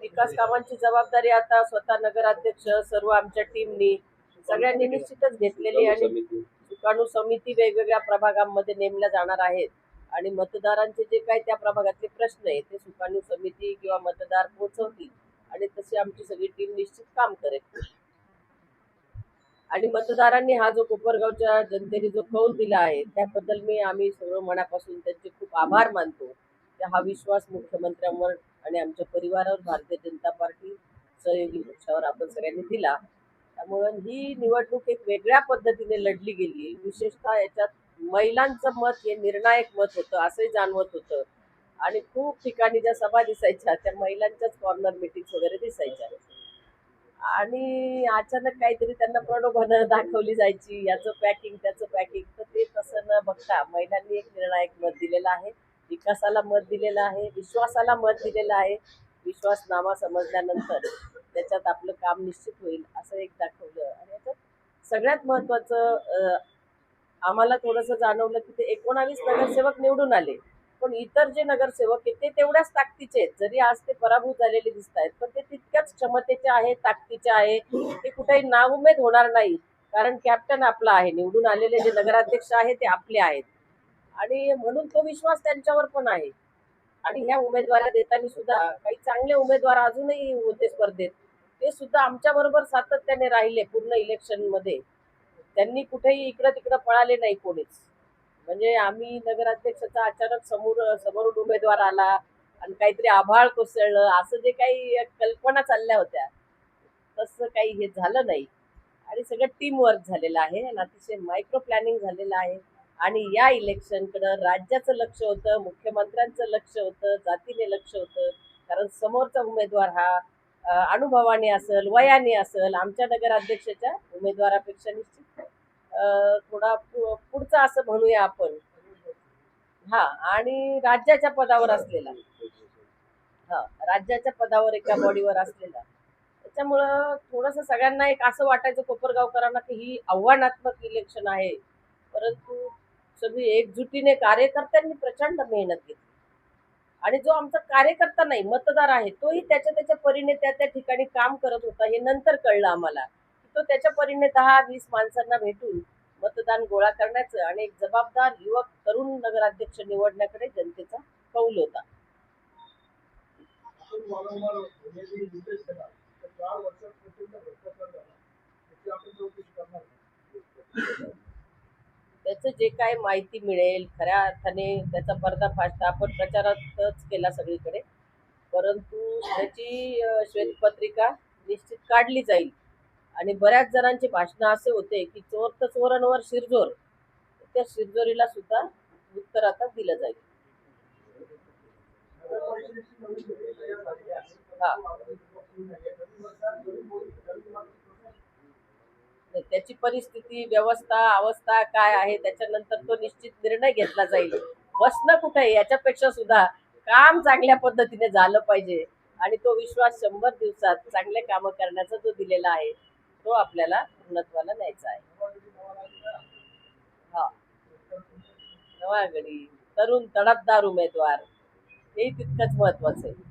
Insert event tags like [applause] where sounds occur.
विकास कामांची जबाबदारी आता स्वतः नगराध्यक्ष सर्व आमच्या टीमनी सगळ्यांनी निश्चितच घेतलेली आणि सुकाणू समिती वेगवेगळ्या प्रभागांमध्ये नेमल्या जाणार आहेत. आणि मतदारांचे जे काही त्या प्रभागातले प्रश्न आहेत ते सुकाणू समिती किंवा मतदार पोहोचवतील. आणि तशी आमची सगळी टीम निश्चित काम करेल. आणि मतदारांनी हा जो कोपरगावच्या जनतेने जो कौल दिला आहे त्याबद्दल मी आम्ही सर्व मनापासून त्यांचे खूप आभार मानतो. की हा विश्वास मुख्यमंत्र्यांवर आणि आमच्या परिवारावर भारतीय जनता पार्टी सहयोगी पक्षावर आपण सगळ्यांनी दिला. त्यामुळं ही निवडणूक एक वेगळ्या पद्धतीने लढली गेली. विशेषतः याच्यात महिलांचं मत हे निर्णायक मत होतं असंही जाणवत होतं. आणि खूप ठिकाणी ज्या सभा दिसायच्या त्या महिलांच्याच कॉर्नर मिटिंग्स वगैरे दिसायच्या. आणि अचानक काहीतरी त्यांना प्रलोभनं [laughs] दाखवली जायची याचं पॅकिंग त्याचं पॅकिंग तर ते तसं न बघता महिलांनी एक निर्णायक मत दिलेलं आहे. विकासाला मत दिलेलं आहे विश्वासाला मत दिलेलं आहे. विश्वासनामा समजल्यानंतर त्याच्यात आपलं काम निश्चित होईल असं एक दाखवलं. आणि याच्यात सगळ्यात महत्त्वाचं आम्हाला थोडंसं जाणवलं की ते एकोणावीस नगरसेवक निवडून आले. पण इतर जे नगरसेवक आहेत ते तेवढ्याच ताकदीचे आहेत. जरी आज ते पराभूत झालेले दिसत आहेत पण ते तितक्याच क्षमतेचे आहे ताकदीचे आहे. ते कुठेही नाउमेद होणार नाही कारण कॅप्टन आपला आहे. निवडून आलेले जे नगराध्यक्ष आहेत ते आपले आहेत. आणि म्हणून तो विश्वास त्यांच्यावर पण आहे. आणि ह्या उमेदवारा देताना सुद्धा काही चांगले उमेदवार अजूनही होते स्पर्धेत. ते सुद्धा आमच्या बरोबर सातत्याने राहिले पूर्ण इलेक्शनमध्ये. त्यांनी कुठेही इकडं तिकडं पळाले नाही कोणीच. म्हणजे आम्ही नगराध्यक्षाचा अचानक समोर समोरून उमेदवार आला आणि काहीतरी आभाळ कोसळलं असं जे काही कल्पना चालल्या होत्या तसं काही हे झालं नाही. आणि सगळं टीम वर्क झालेलं आहे आणि अतिशय मायक्रो प्लॅनिंग झालेलं आहे. आणि या इलेक्शनकडं राज्याचं लक्ष होतं मुख्यमंत्र्यांचं लक्ष होतं जातीने लक्ष होतं. कारण समोरचा उमेदवार हा अनुभवाने असेल वयाने असेल आमच्या नगराध्यक्षाच्या उमेदवारापेक्षा निश्चित. थोडा पु- पुढचा असं म्हणूया आपण. हा आणि राज्याच्या पदावर असलेला. हा राज्याच्या पदावर एका बॉडीवर असलेला. त्याच्यामुळं थोडंसं सगळ्यांना एक असं वाटायचं कोपरगावकरांना की ही आव्हानात्मक इलेक्शन आहे. परंतु सगळी एकजुटीने कार्यकर्त्यांनी प्रचंड मेहनत घेतली. आणि जो आमचा कार्यकर्ता नाही मतदार आहे तोही त्याच्या त्याच्या परीने त्या त्या ठिकाणी काम करत होता हे नंतर कळलं आम्हाला. तो त्याच्या परीने दहा वीस माणसांना भेटून मतदान गोळा करण्याचं आणि एक जबाबदार युवक तरुण नगराध्यक्ष निवडण्याकडे जनतेचा कौल होता. त्याची जे काय माहिती मिळेल खऱ्या अर्थाने त्याचा पर्दाफाश आपण प्रचारातच केला सगळीकडे. परंतु त्याची श्वेतपत्रिका निश्चित काढली जाईल. आणि बऱ्याच जणांचे भाषणं असे होते की चोर तर चोरांवर शिरजोर. त्या शिरजोरीला सुद्धा उत्तर आता दिलं जाईल. त्याची परिस्थिती व्यवस्था अवस्था काय आहे त्याच्यानंतर तो निश्चित निर्णय घेतला जाईल. बसणं कुठे याच्यापेक्षा सुद्धा काम चांगल्या पद्धतीने झालं पाहिजे. आणि तो विश्वास शंभर दिवसात चांगले कामं करण्याचा जो दिलेला आहे तो आपल्याला पूर्णत्वाला न्यायचा आहे. हा. नवागडी तरुण तडफदार उमेदवार हे तितकंच महत्वाचं आहे.